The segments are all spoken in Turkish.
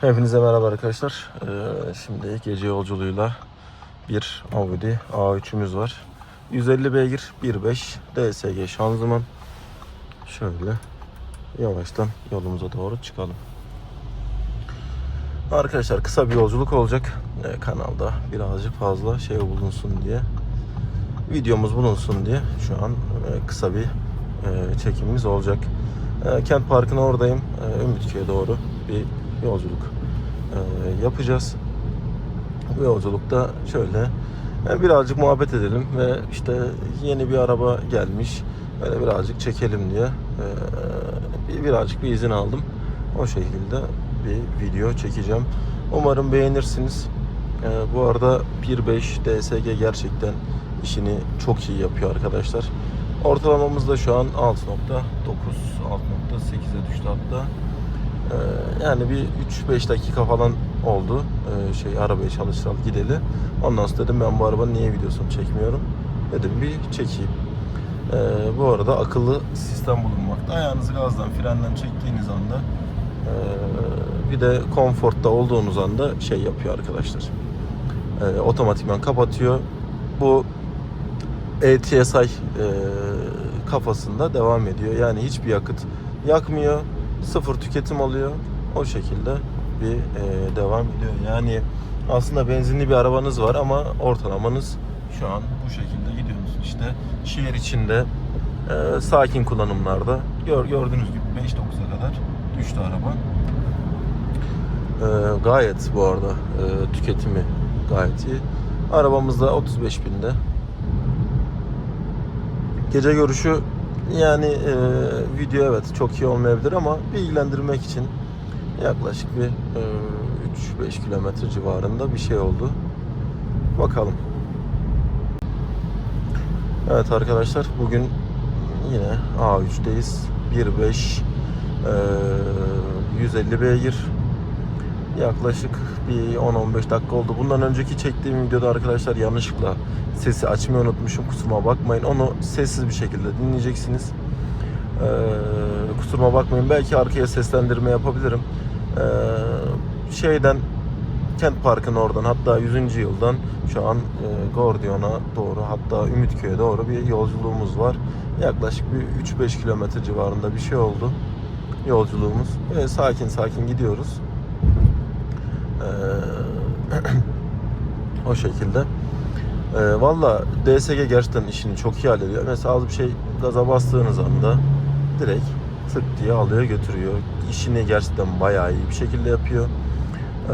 Hepinize merhaba arkadaşlar. Ee, şimdi gece yolculuğuyla bir Audi A3'ümüz var. 150 beygir 1.5 DSG şanzıman. Şöyle yavaştan yolumuza doğru çıkalım. Arkadaşlar kısa bir yolculuk olacak. Ee, kanalda birazcık fazla şey bulunsun diye. Videomuz bulunsun diye şu an e, kısa bir e, çekimimiz olacak. E, Kent Parkı'nın oradayım. E, Ümitköy'e doğru bir yolculuk e, yapacağız. Bu yolculukta şöyle e, birazcık muhabbet edelim ve işte yeni bir araba gelmiş. Böyle birazcık çekelim diye e, bir, birazcık bir izin aldım. O şekilde bir video çekeceğim. Umarım beğenirsiniz. Bu arada 1.5 DSG gerçekten işini çok iyi yapıyor arkadaşlar. Ortalamamız da şu an 6.9, 6.8'e düştü hatta. Ee, yani bir 3-5 dakika falan oldu ee, şey arabayı çalıştıralı gideli. Ondan sonra dedim ben bu arabanın niye videosunu çekmiyorum. Dedim bir çekeyim. Ee, bu arada akıllı sistem bulunmakta. Ayağınızı gazdan, frenden çektiğiniz anda bir de konforta olduğunuz anda şey yapıyor arkadaşlar. Otomatikman kapatıyor. Bu ETSI kafasında devam ediyor. Yani hiçbir yakıt yakmıyor. Sıfır tüketim alıyor. O şekilde bir e, devam ediyor. Yani aslında benzinli bir arabanız var ama ortalamanız şu an bu şekilde gidiyorsunuz. İşte şehir içinde e, sakin kullanımlarda gör, gördüğünüz gibi 5.9'a kadar düştü araba. E, gayet bu arada e, tüketimi gayet iyi. Arabamız da 35 binde. Gece görüşü yani e, video evet çok iyi olmayabilir ama bilgilendirmek için yaklaşık bir e, 3-5 kilometre civarında bir şey oldu. Bakalım. Evet arkadaşlar bugün yine A3'teyiz. 1.5 e, 150 beygir yaklaşık bir 10-15 dakika oldu. Bundan önceki çektiğim videoda arkadaşlar yanlışlıkla sesi açmayı unutmuşum. Kusuruma bakmayın. Onu sessiz bir şekilde dinleyeceksiniz. Ee, kusuruma bakmayın. Belki arkaya seslendirme yapabilirim. Ee, şeyden Kent Park'ın oradan hatta 100. yıldan şu an e, Gordion'a doğru hatta Ümitköy'e doğru bir yolculuğumuz var. Yaklaşık bir 3-5 kilometre civarında bir şey oldu yolculuğumuz. Ve sakin sakin gidiyoruz. O şekilde. Ee, Valla DSG gerçekten işini çok iyi hallediyor. Mesela az bir şey gaza bastığınız anda direkt tık diye alıyor götürüyor. İşini gerçekten bayağı iyi bir şekilde yapıyor. Ee,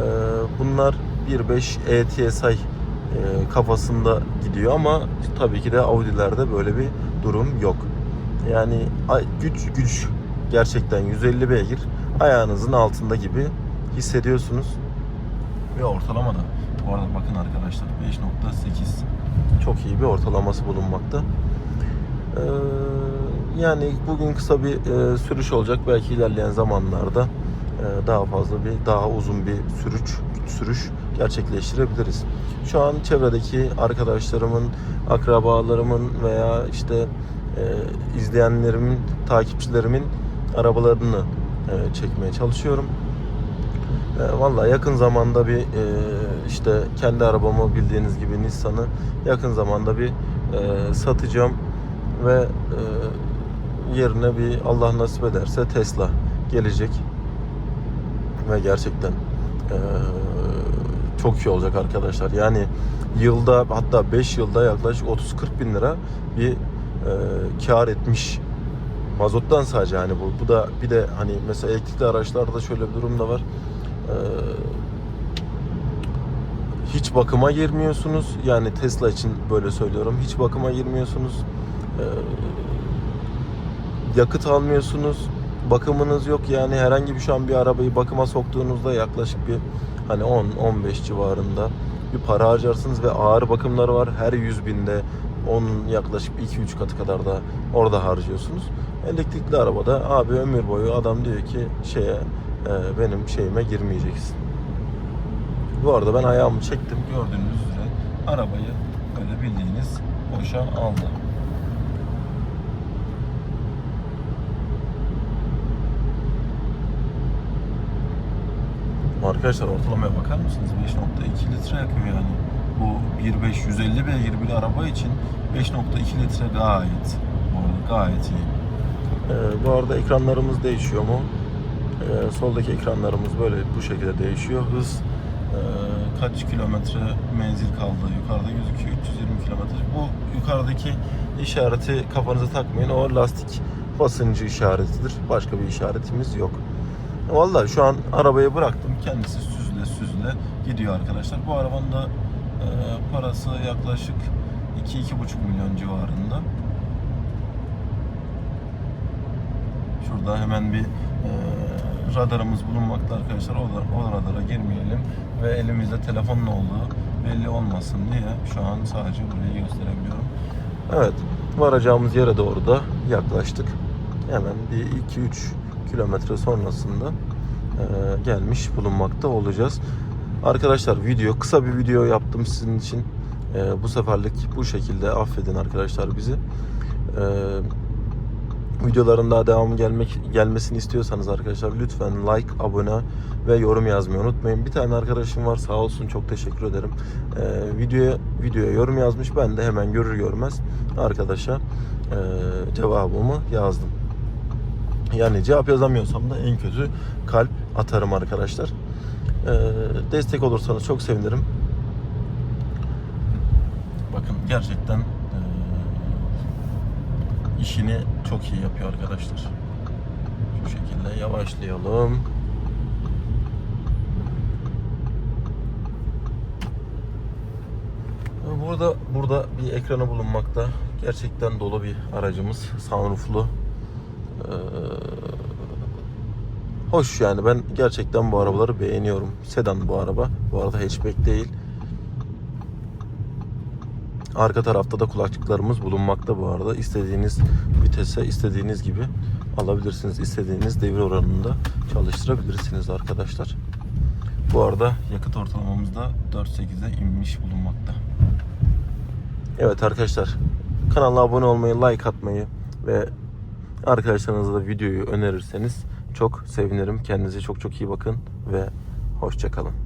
bunlar 1.5 ETSI e, kafasında gidiyor ama tabii ki de Audi'lerde böyle bir durum yok. Yani güç güç gerçekten 150 beygir ayağınızın altında gibi hissediyorsunuz. Ve ortalama da bu arada bakın arkadaşlar 5.8 çok iyi bir ortalaması bulunmakta. Ee, yani bugün kısa bir e, sürüş olacak. Belki ilerleyen zamanlarda e, daha fazla bir daha uzun bir sürüş sürüş gerçekleştirebiliriz. Şu an çevredeki arkadaşlarımın, akrabalarımın veya işte e, izleyenlerimin, takipçilerimin arabalarını e, çekmeye çalışıyorum. E, Vallahi yakın zamanda bir e, işte kendi arabamı bildiğiniz gibi Nissan'ı yakın zamanda bir e, satacağım ve e, yerine bir Allah nasip ederse Tesla gelecek ve gerçekten e, çok iyi olacak arkadaşlar. Yani yılda hatta 5 yılda yaklaşık 30-40 bin lira bir kar etmiş mazottan sadece hani bu. Bu da bir de hani mesela elektrikli araçlarda şöyle bir durum da var. Ee, hiç bakıma girmiyorsunuz. Yani Tesla için böyle söylüyorum. Hiç bakıma girmiyorsunuz. Ee, yakıt almıyorsunuz. Bakımınız yok. Yani herhangi bir şu an bir arabayı bakıma soktuğunuzda yaklaşık bir hani 10-15 civarında bir para harcarsınız ve ağır bakımları var. Her 100 binde onun yaklaşık 2-3 katı kadar da orada harcıyorsunuz. Elektrikli arabada abi ömür boyu adam diyor ki şeye benim şeyime girmeyeceksin. Bu arada ben ayağımı çektim gördüğünüz üzere arabayı böyle bildiğiniz boşa aldı. Arkadaşlar ortalamaya bakar mısınız? 5.2 litre yakıyor yani. Bu 1.5 150 beygir bir araba için 5.2 litre gayet gayet iyi. Ee, bu arada ekranlarımız değişiyor mu? Ee, soldaki ekranlarımız böyle bu şekilde değişiyor. Hız e, kaç kilometre menzil kaldı yukarıda gözüküyor 320 kilometre. Bu yukarıdaki işareti kafanıza takmayın. O lastik basıncı işaretidir. Başka bir işaretimiz yok. Vallahi şu an arabayı bıraktım. Kendisi süzle süzle gidiyor arkadaşlar. Bu arabanın da e, parası yaklaşık 2-2,5 milyon civarında. Şurada hemen bir e, radarımız bulunmakta arkadaşlar. O, o radara girmeyelim ve elimizde telefonun olduğu belli olmasın diye şu an sadece burayı gösterebiliyorum. Evet, varacağımız yere doğru da yaklaştık. Hemen bir 2-3 kilometre sonrasında e, gelmiş bulunmakta olacağız. Arkadaşlar video kısa bir video yaptım sizin için. E, bu seferlik bu şekilde affedin arkadaşlar bizi. E, videoların daha devamı gelmek gelmesini istiyorsanız arkadaşlar lütfen like, abone ve yorum yazmayı unutmayın. Bir tane arkadaşım var sağ olsun çok teşekkür ederim. Ee, videoya videoya yorum yazmış. Ben de hemen görür görmez arkadaşa e, cevabımı yazdım. Yani cevap yazamıyorsam da en kötü kalp atarım arkadaşlar. Ee, destek olursanız çok sevinirim. Bakın gerçekten işini çok iyi yapıyor arkadaşlar. Şu şekilde yavaşlayalım. Burada burada bir ekranı bulunmakta. Gerçekten dolu bir aracımız. Sunrooflu. Ee, hoş yani ben gerçekten bu arabaları beğeniyorum. Sedan bu araba. Bu arada hatchback değil. Arka tarafta da kulaklıklarımız bulunmakta bu arada. İstediğiniz vitese istediğiniz gibi alabilirsiniz. İstediğiniz devir oranında çalıştırabilirsiniz arkadaşlar. Bu arada yakıt ortalamamız da 4.8'e inmiş bulunmakta. Evet arkadaşlar kanala abone olmayı, like atmayı ve arkadaşlarınıza da videoyu önerirseniz çok sevinirim. Kendinize çok çok iyi bakın ve hoşçakalın.